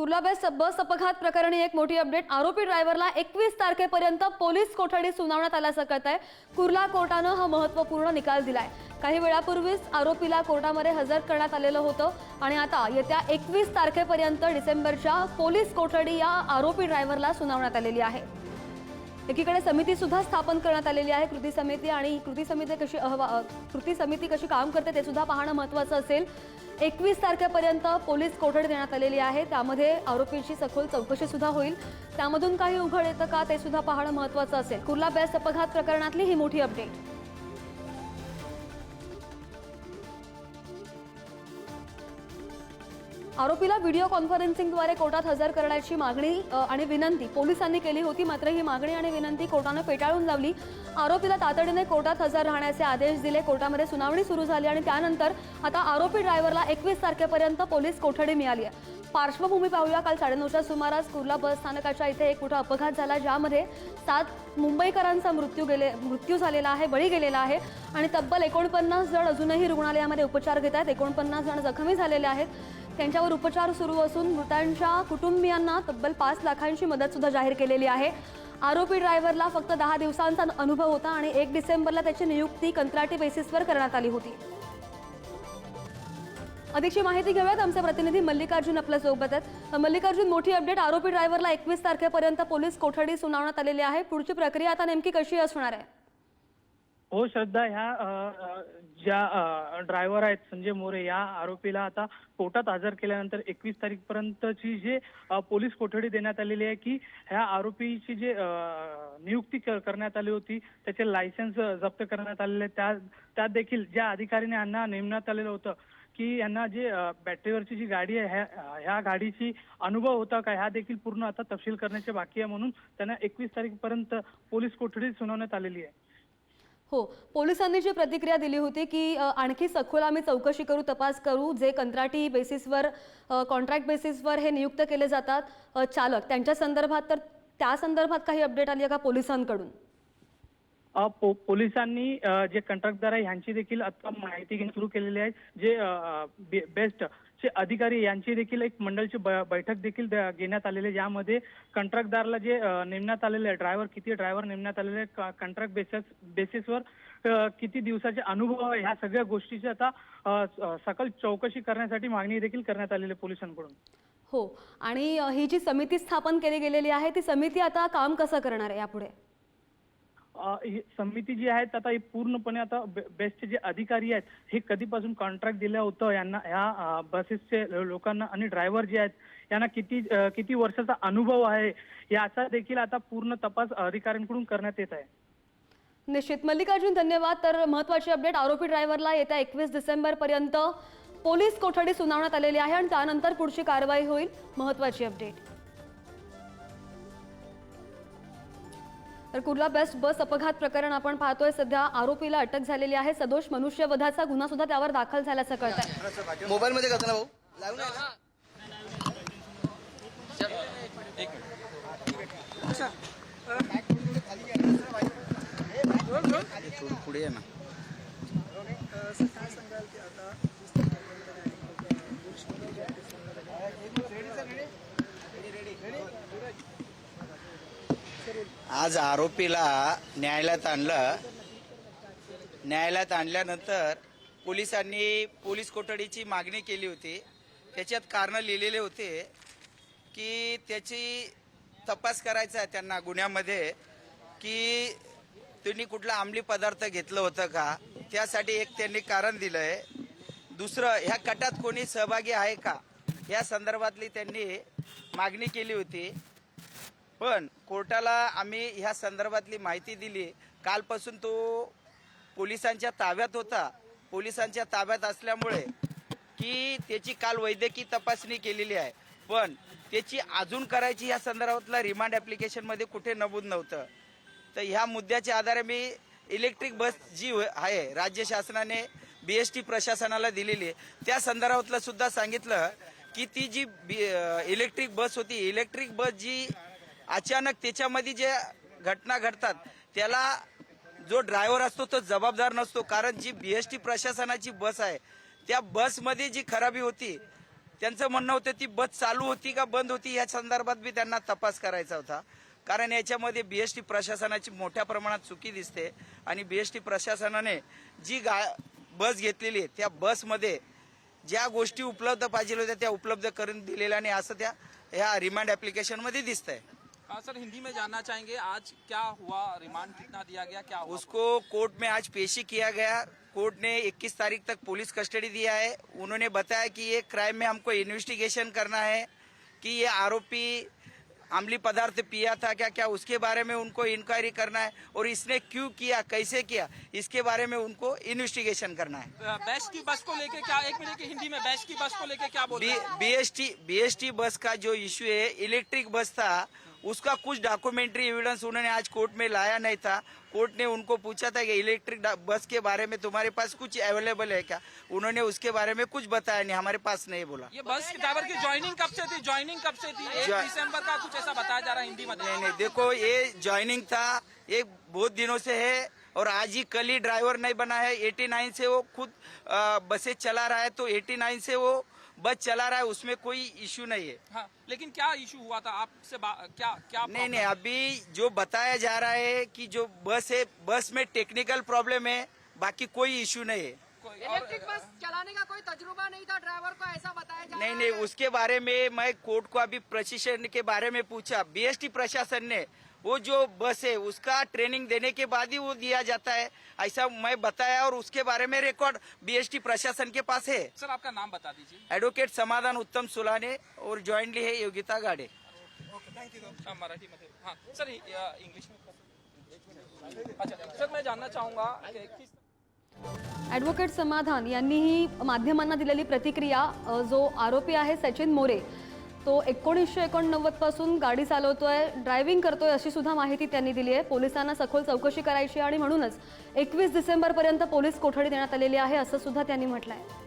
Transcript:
Kurla best बस अपघात प्रकरणी एक मोठी अपडेट. आरोपी ड्रायव्हरला एकवीस तारखेपर्यंत पोलीस कोठडी सुनावण्यात आल्याचं कळत आहे कुर्ला कोर्टानं हा महत्त्वपूर्ण निकाल दिलाय. काही वेळापूर्वीच आरोपीला कोर्टामध्ये हजर करण्यात आलेलं होतं आणि आता येत्या एकवीस तारखेपर्यंत डिसेंबरच्या पोलीस कोठडी या आरोपी ड्रायव्हरला सुनावण्यात आलेली आहे. एकीकडे समिती सुद्धा स्थापन करण्यात आलेली आहे कृती समिती आणि ही कृती समिती कशी अहवा कृती समिती कशी काम करते ते सुद्धा पाहणं महत्त्वाचं असेल. एकवीस तारखेपर्यंत पोलीस कोठडी देण्यात आलेली आहे त्यामध्ये आरोपींची सखोल चौकशी सुद्धा होईल. त्यामधून काही उघड येतं का ते सुद्धा पाहणं महत्त्वाचं असेल. कुर्ला बेस्ट अपघात प्रकरणातली ही मोठी अपडेट. आरोपीला व्हिडिओ कॉन्फरन्सिंगद्वारे कोर्टात हजर करण्याची मागणी आणि विनंती पोलिसांनी केली होती मात्र ही मागणी आणि विनंती कोर्टानं फेटाळून लावली. आरोपीला तातडीने कोर्टात हजर राहण्याचे आदेश दिले. कोर्टामध्ये सुनावणी सुरू झाली आणि त्यानंतर आता आरोपी ड्रायव्हरला एकवीस तारखेपर्यंत पोलीस कोठडी मिळाली आहे. पार्श्वभूमी पाहूया. काल साडेनऊच्या सुमारास कुर्ला बस स्थानकाच्या इथे एक मोठा अपघात झाला ज्यामध्ये सात मुंबईकरांचा मृत्यू गेले मृत्यू झालेला आहे बळी गेलेला आहे आणि तब्बल एकोणपन्नास जण अजूनही रुग्णालयामध्ये उपचार घेत आहेत. एकोणपन्नास जण जखमी झालेले आहेत. त्यांच्यावर उपचार सुरू असून मृतांच्या कुटुंबियांना तब्बल पाच लाखांची मदत सुद्धा जाहीर केलेली आहे. आरोपी ड्रायव्हरला फक्त दहा दिवसांचा अनुभव होता आणि एक डिसेंबरला त्याची नियुक्ती कंत्राटी बेसिसवर करण्यात आली होती. अधिकची माहिती घेऊयात. आमचे प्रतिनिधी मल्लिकार्जुन आपल्यासोबत आहेत. मल्लिकार्जुन मोठी अपडेट. आरोपी ड्रायव्हरला एकवीस तारखेपर्यंत पोलीस कोठडी सुनावण्यात आलेली आहे. पुढची प्रक्रिया आता नेमकी कशी असणार आहे? हो श्रद्धा ह्या ज्या ड्रायव्हर आहेत संजय मोरे या आरोपीला आता कोर्टात हजर केल्यानंतर एकवीस तारीख पर्यंतची जे पोलीस कोठडी देण्यात आलेली आहे की ह्या आरोपीची जे नियुक्ती क- करण्यात आली होती त्याचे लायसन्स जप्त करण्यात आलेले त्या त्यात देखील ज्या अधिकाऱ्याने यांना नेमण्यात आलेलं होतं की यांना जे बॅटरीवरची जी गाडी आहे ह्या ह्या गाडीची अनुभव होता का ह्या देखील पूर्ण आता तपशील करण्याचे बाकी आहे म्हणून त्यांना एकवीस तारीख पर्यंत पोलीस कोठडी सुनावण्यात आलेली आहे. हो पोलिसांनी जी प्रतिक्रिया दिली होती की आणखी सखोल आम्ही चौकशी करू तपास करू जे कंत्राटी बेसिसवर कॉन्ट्रॅक्ट बेसिसवर हे नियुक्त केले जातात चालक त्यांच्या संदर्भात तर त्या संदर्भात काही अपडेट आली आहे का पोलिसांकडून? पो- पोलिसांनी जे कंत्राटदार आहे ह्यांची देखील आता माहिती घेणं सुरू केलेली आहे जे बे- बेस्ट चे अधिकारी यांची देखील एक मंडळची बैठक देखील घेण्यात आलेली आहे. यामध्ये कंत्राटदारला जे नेमण्यात आलेले आहे ड्रायव्हर किती ड्रायव्हर नेमण्यात आलेले कंत्राट बेसिस बेसिसवर किती दिवसाचे अनुभव ह्या सगळ्या गोष्टीची आता सकल चौकशी करण्यासाठी मागणी देखील करण्यात आलेली आहे पोलिसांकडून. हो. आणि ही जी समिती स्थापन केली गेलेली आहे ती समिती आता काम कसं करणार आहे यापुढे? समिती जी आहेत आता ही पूर्णपणे आता बे- बेस्टचे जे अधिकारी आहेत हे कधीपासून कॉन्ट्रॅक्ट दिलं होतं यांना ह्या बसेसचे लोकांना आणि ड्रायव्हर जे आहेत यांना किती किती वर्षाचा अनुभव आहे याचा देखील आता पूर्ण तपास अधिकाऱ्यांकडून करण्यात येत आहे. निश्चित. मल्लिकार्जुन धन्यवाद. तर महत्वाची अपडेट आरोपी ड्रायव्हरला येत्या एकवीस डिसेंबर पर्यंत पोलीस कोठडी सुनावण्यात आलेली आहे आणि त्यानंतर पुढची कारवाई होईल. महत्वाची अपडेट. तर कुर्ला बेस्ट बस अपघात प्रकरण आपण पाहतोय. सध्या आरोपीला अटक झालेली आहे. सदोष मनुष्यवधाचा गुन्हा सुद्धा त्यावर दाखल झाल्याचं कळत आहे मोबाईल मध्ये करतो ना भाऊ? लावून आहे ना? थोडं पुढे ना आज आरोपीला न्यायालयात आणलं. न्यायालयात आणल्यानंतर पोलिसांनी पोलीस कोठडीची मागणी केली होती. त्याच्यात कारणं लिहिलेले होते की त्याची तपास करायचा आहे त्यांना गुन्ह्यामध्ये की त्यांनी कुठला अंमली पदार्थ घेतलं होतं का? त्यासाठी एक त्यांनी कारण दिलंय. दुसरं ह्या कटात कोणी सहभागी आहे का? या संदर्भातली त्यांनी मागणी केली होती. पण कोर्टाला आम्ही ह्या संदर्भातली माहिती दिली. कालपासून तो पोलिसांच्या ताब्यात होता. पोलिसांच्या ताब्यात असल्यामुळे की त्याची काल वैद्यकीय तपासणी केलेली आहे. पण त्याची अजून करायची या संदर्भातला रिमांड ॲप्लिकेशनमध्ये कुठे नमूद नव्हतं. तर ह्या मुद्द्याच्या आधारे मी इलेक्ट्रिक बस जी आहे राज्य शासनाने बी एस टी प्रशासनाला दिलेली आहे. त्या संदर्भातलं सुद्धा सांगितलं की ती जी बी- इलेक्ट्रिक बस होती इलेक्ट्रिक बस जी अचानक त्याच्यामध्ये जे घटना घडतात त्याला जो ड्रायव्हर असतो तो जबाबदार नसतो. कारण जी बी एस टी प्रशासनाची बस आहे त्या बसमध्ये जी खराबी होती त्यांचं म्हणणं होतं ती बस चालू होती का बंद होती या संदर्भात बी त्यांना तपास करायचा होता. कारण याच्यामध्ये बीएसटी प्रशासनाची मोठ्या प्रमाणात चुकी दिसते आणि बीएसटी प्रशासनाने जी गा बस घेतलेली आहे त्या बसमध्ये ज्या गोष्टी उपलब्ध पाहिजे होत्या त्या उपलब्ध करून दिलेल्या आणि असं त्या ह्या रिमांड ॲप्लिकेशनमध्ये दिसत आहे हाँ सर हिंदी में जानना चाहेंगे आज क्या हुआ रिमांड कितना दिया गया क्या हुआ? उसको कोर्ट में आज पेशी किया गया। कोर्ट ने 21 तारीख तक पुलिस कस्टडी दिया है। उन्होंने बताया कि ये क्राइम में हमको इन्वेस्टिगेशन करना है कि ये आरोपी अमली पदार्थ पिया था क्या क्या उसके बारे में उनको इंक्वायरी करना है और इसने क्यों किया कैसे किया इसके बारे में उनको इन्वेस्टिगेशन करना है। बैश की बस को लेके क्या एक मिनट की हिंदी में बैश की बस को लेके क्या बोल हैं? बीएसटी बीएसटी बस का जो इश्यू है इलेक्ट्रिक बस था उसका कुछ डॉक्यूमेंट्री एविडेंस उन्होंने आज कोर्ट में लाया नहीं था। कोर्ट ने उनको पूछा था कि इलेक्ट्रिक बस के बारे में तुम्हारे पास कुछ अवेलेबल है क्या? उन्होंने उसके बारे में कुछ बताया नहीं हमारे पास नहीं बोला। ये बस ड्राइवर की ज्वाइनिंग कब से थी? ज्वाइनिंग कब से थी? एक दिसंबर का कुछ ऐसा बताया जा रहा है हिंदी में? नहीं नहीं देखो ये ज्वाइनिंग था ये बहुत दिनों से है और आज ही कल ही ड्राइवर नहीं बना है। 89 से वो खुद बसें चला रहा है तो 89 से वो बस चला रहा है उसमें कोई इश्यू नहीं है। हाँ लेकिन क्या इशू हुआ था? आपसे क्या क्या नहीं नहीं अभी जो बताया जा रहा है कि जो बस है बस में टेक्निकल प्रॉब्लम है बाकी कोई इश्यू नहीं है। इलेक्ट्रिक बस चलाने का कोई तजुर्बा नहीं था ड्राइवर को ऐसा बताया जा नहीं नहीं उसके बारे में मैं कोर्ट को अभी प्रशिक्षण के बारे में पूछा। बीएसटी प्रशासन ने वो जो बस है उसका ट्रेनिंग देने के बाद ही वो दिया जाता है। ऐसा मैं बताया और उसके बारे में रिकॉर्ड बीएसटी प्रशासन के पास है। सर आपका नाम बता दीजिए। एडवोकेट समाधान उत्तम सुलाने और जॉइंटली है योगिता गाडे। मराठी मध्ये. हाँ सर अ, इंग्लिश में अच्छा सर मैं जानना चाहूंगा कि किस ॲडव्होकेट समाधान यांनीही माध्यमांना दिलेली प्रतिक्रिया जो आरोपी आहे सचिन मोरे तो एकोणीसशे एकोणनव्वदपासून गाडी चालवतोय ड्रायव्हिंग करतोय अशी सुद्धा माहिती त्यांनी दिली आहे. पोलिसांना सखोल चौकशी करायची आणि म्हणूनच एकवीस डिसेंबरपर्यंत पोलीस कोठडी देण्यात आलेली आहे असं सुद्धा त्यांनी म्हटलं आहे